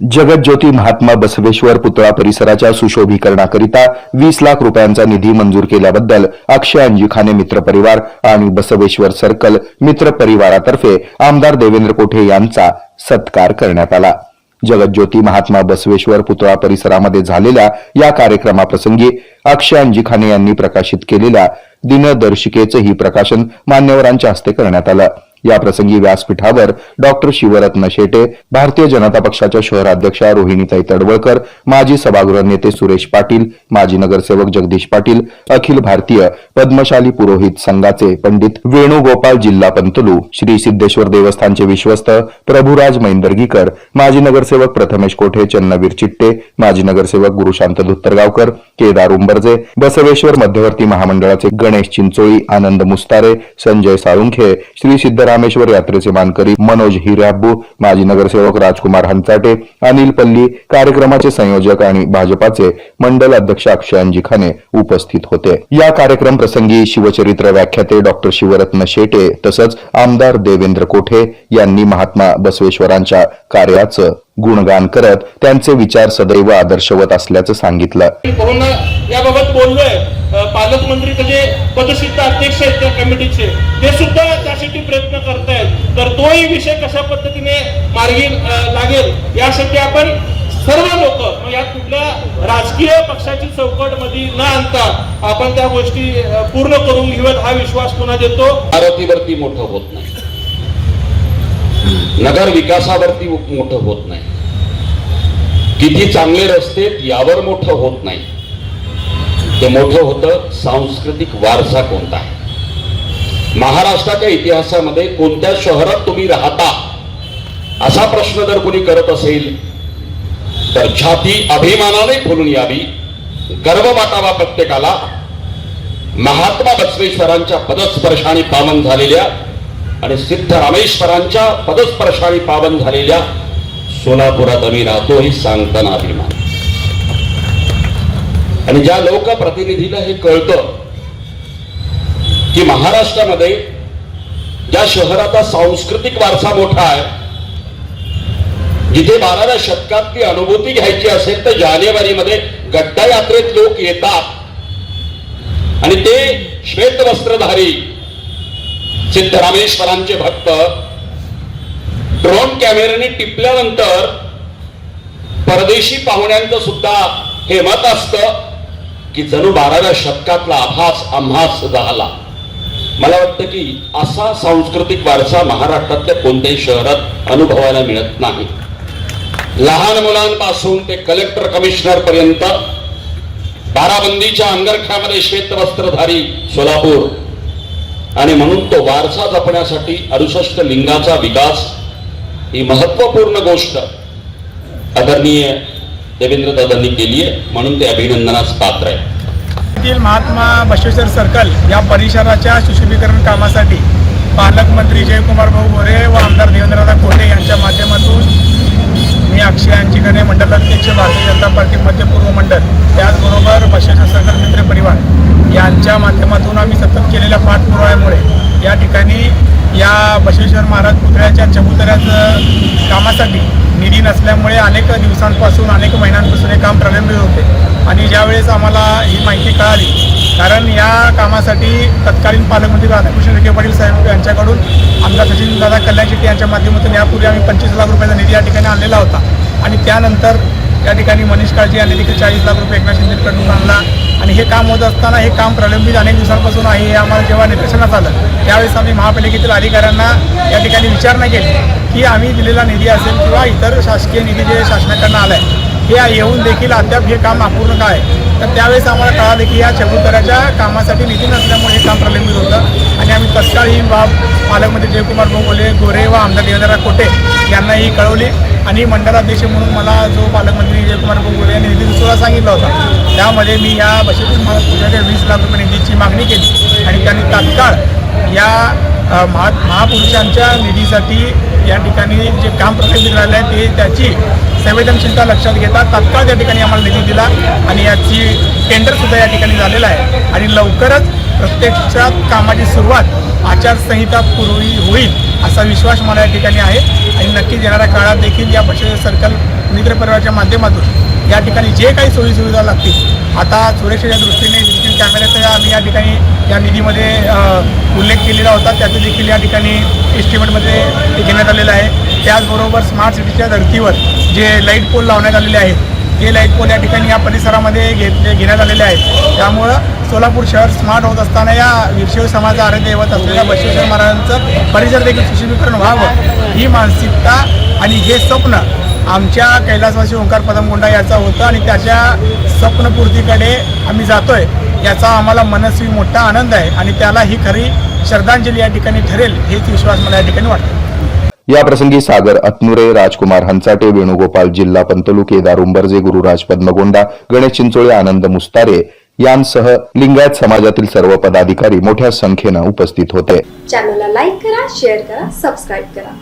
जगज्योती महात्मा बसवेश्वर पुतळा परिसराच्या सुशोभीकरणाकरिता वीस लाख रुपयांचा निधी मंजूर केल्याबद्दल अक्षय अंजिखाने मित्र परिवार आणि बसवेश्वर सर्कल मित्रपरिवारातर्फे आमदार देवेंद्र कोठे यांचा सत्कार करण्यात आला. जगज्योती महात्मा बसवेश्वर पुतळा परिसरामध्ये झालेल्या या कार्यक्रमाप्रसंगी अक्षय अंजिखाने यांनी प्रकाशित केलेल्या दिनदर्शिकेचंही प्रकाशन मान्यवरांच्या हस्ते करण्यात आलं. याप्रसंगी व्यासपीठावर डॉक्टर शिवरत्न शेटे भारतीय जनता पक्षाच्या शहराध्यक्षा रोहिणीताई तडवळकर माजी सभागृह नेते सुरेश पाटील माजी नगरसेवक जगदीश पाटील अखिल भारतीय पद्मशाली पुरोहित संघाचे पंडित वेणुगोपाल जिल्हा पंतलू श्री सिद्धेश्वर देवस्थानचे विश्वस्त प्रभुराज मैंदर्गीकर माजी नगरसेवक प्रथमेश कोठे चन्नवीर चिट्टे माजी नगरसेवक गुरुशांत धुत्तरगावकर केदार उंबरजे बसवेश्वर मध्यवर्ती महामंडळाचे गणेश चिंचोळी आनंद मुस्तारे संजय साळुंखे श्री रामेश्वर यात्रेचे मानकरी मनोज हिराबू माजी नगरसेवक राजकुमार हंचाटे अनिल पल्ली कार्यक्रमाचे संयोजक आणि भाजपाचे मंडल अध्यक्ष अक्षयांजी खाने उपस्थित होते. या कार्यक्रम प्रसंगी शिवचरित्र व्याख्याते डॉक्टर शिवरत्न शेटे तसंच आमदार देवेंद्र कोठे यांनी महात्मा बसवेश्वरांच्या कार्याचं गुणगान करत त्यांचे विचार सदैव आदर्शवत असल्याचं सांगितलं. कोरोना याबाबत पालकमंत्री त्याचे पदसिद्ध अध्यक्ष आहेत त्या कमिटीचे. ते सुद्धा त्यासाठी प्रयत्न करतायत. तर तोही विषय कशा पद्धतीने मार्गी लागेल यासाठी आपण सर्व लोक या यात कुठल्या राजकीय पक्षाची चौकटमध्ये न आणता आपण त्या गोष्टी पूर्ण करून घेऊयात. हा विश्वास पुन्हा देतो. इमारतीवरती मोठं होत नाही. नगर विकासावरती मोठं होत नाही. किती चांगले रस्ते यावर मोठं होत नाही. ते मोठं होतं सांस्कृतिक वारसा कोणता? आहे महाराष्ट्राच्या इतिहासामध्ये कोणत्या शहरात तुम्ही राहता? असा प्रश्न जर कोणी करत असेल तर छाती अभिमानाने फुलून यावी. गर्व वाटावा प्रत्येकाला. महात्मा बसवेश्वरांच्या पदस्पर्शाने पावन झालेल्या आणि सिद्ध रामेश्वरांच्या पदस्पर्शाने पावन झालेल्या सोलापुरात आम्ही राहतो ही सांगताना अभिमान. आणि ज्या लोकप्रतिनिधीला हे कळतं की महाराष्ट्रामध्ये ज्या शहराचा सांस्कृतिक वारसा मोठा आहे जिथे बाराव्या शतकातली अनुभूती घ्यायची असेल तर जानेवारीमध्ये गड्डा यात्रेत लोक येतात. आणि ते श्वेत वस्त्रधारी सिद्धरामेश्वरांचे भक्त ड्रोन कॅमेऱ्याने टिपल्यानंतर परदेशी पाहुण्यांचं सुद्धा हे मत असतं. की जणू बाराव्या शतकातला आभास आम्हास झाला. मला वाटतं की असा सांस्कृतिक वारसा महाराष्ट्रातल्या कोणत्याही शहरात अनुभवायला मिळत नाही. लहान मुलांपासून ते कलेक्टर कमिशनर पर्यंत बाराबंदीच्या अंगरख्यामध्ये श्वेत वस्त्रधारी सोलापूर. आणि म्हणून तो वारसा जपण्यासाठी अडुसष्ट लिंगाचा विकास ही महत्त्वपूर्ण गोष्ट. आदरणीय देवेंद्र दादांनी केली आहे म्हणून ते अभिनंदनास पात्र आहे येथील महात्मा बसवेश्वर सर्कल या परिसराच्या सुशोभीकरण कामासाठी पालकमंत्री जयकुमार भाऊ गोरे व आमदार देवेंद्रदा कोटे यांच्या माध्यमातून मी अक्षय अंजिखने मंडलाध्यक्ष भारतीय जनता पार्टी मध्य पूर्व मंडळ त्याचबरोबर बसवेश्वर सर्कल मित्र परिवार यांच्या माध्यमातून आम्ही सतत केलेल्या पाठपुराव्यामुळे या ठिकाणी या बसवेश्वर महाराज पुतळ्याच्या चबुतऱ्याचं कामासाठी निधी नसल्यामुळे अनेक दिवसांपासून अनेक महिन्यांपासून हे काम प्रलंबित होते. आणि ज्यावेळेस आम्हाला ही माहिती कळाली कारण या कामासाठी तत्कालीन पालकमंत्री राधाकृष्ण विखे पाटील साहेब यांच्याकडून आमदार सचिन दादा कल्याण शेट्टी यांच्या माध्यमातून यापूर्वी आम्ही पंचवीस लाख रुपयाचा निधी या ठिकाणी आणलेला होता. आणि त्यानंतर या ठिकाणी मनीष काळजी यांनी देखील चाळीस लाख रुपये एकनाथ शिंदेकडून आणला. आणि हे काम होत असताना हे काम प्रलंबित अनेक दिवसांपासून आहे हे आम्हाला जेव्हा निदर्शनात आलं त्यावेळेस आम्ही महापालिकेतील अधिकाऱ्यांना या ठिकाणी विचारणा केली की आम्ही दिलेला निधी असेल किंवा इतर शासकीय निधी जे शासनाकडनं आला आहे हे येऊन देखील अद्याप हे काम अपूर्ण काय आहे? तर त्यावेळेस आम्हाला कळालं की या चबुतऱ्याच्या कामासाठी निधी नसल्यामुळे हे काम प्रलंबित होतं. आणि आम्ही तत्काळ ही बाब पालकमंत्री म्हणजे जयकुमार बोगोले गोरे व आमदार देवेंद्र कोटे यांनाही कळवली. आणि मंडळाध्यक्ष म्हणून मला जो पालकमंत्री जयकुमार बोगोले यांनी निधी सुद्धा सांगितला होता. त्यामध्ये मी या बशेट महापुरुषाच्या वीस लाख रुपये निधीची मागणी केली. आणि त्यांनी तात्काळ या महा महापुरुषांच्या निधीसाठी या ठिकाणी जे काम प्रलंबित राहिलं आहे ते त्याची संवेदनशीलता लक्षात घेता तात्काळ त्या ठिकाणी आम्हाला निधी दिला. आणि याची टेंडरसुद्धा या ठिकाणी झालेला आहे. आणि लवकरच प्रत्यक्षात कामाची सुरुवात आचारसंहिता पूर्वी होईल असा विश्वास मला या ठिकाणी आहे. आणि नक्कीच येणाऱ्या काळात देखील या पक्षाचे सर्कल मित्र परिवाराच्या माध्यमातून या ठिकाणी जे काही सोयीसुविधा लागतील आता सुरक्षेच्या दृष्टीने डिजिटल कॅमेऱ्याचा आम्ही या ठिकाणी या निधीमध्ये उल्लेख केलेला होता. त्याचे देखील या ठिकाणी एस्टिमेटमध्ये घेण्यात आलेलं आहे. त्याचबरोबर स्मार्ट सिटीच्या धर्तीवर जे लाइट पोल लावण्यात आलेले आहेत ते लाइट कोण या ठिकाणी या परिसरामध्ये घेतले घेण्यात आलेले आहेत. त्यामुळं सोलापूर शहर स्मार्ट होत असताना या शिव समाजाचा आराध्यवत असलेल्या बसवेश्वर महाराजांचं परिसर देखील सुशोभीकरण व्हावं. ही मानसिकता आणि हे स्वप्न आमच्या कैलासवासी ओंकार पदमगुंडा याचा होतं आणि त्याच्या स्वप्नपूर्तीकडे आम्ही जातोय. याचा आम्हाला मनस्वी मोठा आनंद आहे आणि त्याला ही खरी श्रद्धांजली या ठिकाणी ठरेल हेच विश्वास मला या ठिकाणी वाटतो. या प्रसंगी सागर अतनुरे राजकुमार हंचाटे वेणुगोपाल जिल्हा पंतलू केदार उंबरजे गुरुराज पद्मगोंडा गणेश चिंचोळे आनंद मुस्तारे यांसह लिंगायत समाजातील सर्व पदाधिकारी मोठ्या संख्येनं उपस्थित होते. चॅनलला लाईक करा शेअर करा सबस्क्राईब करा.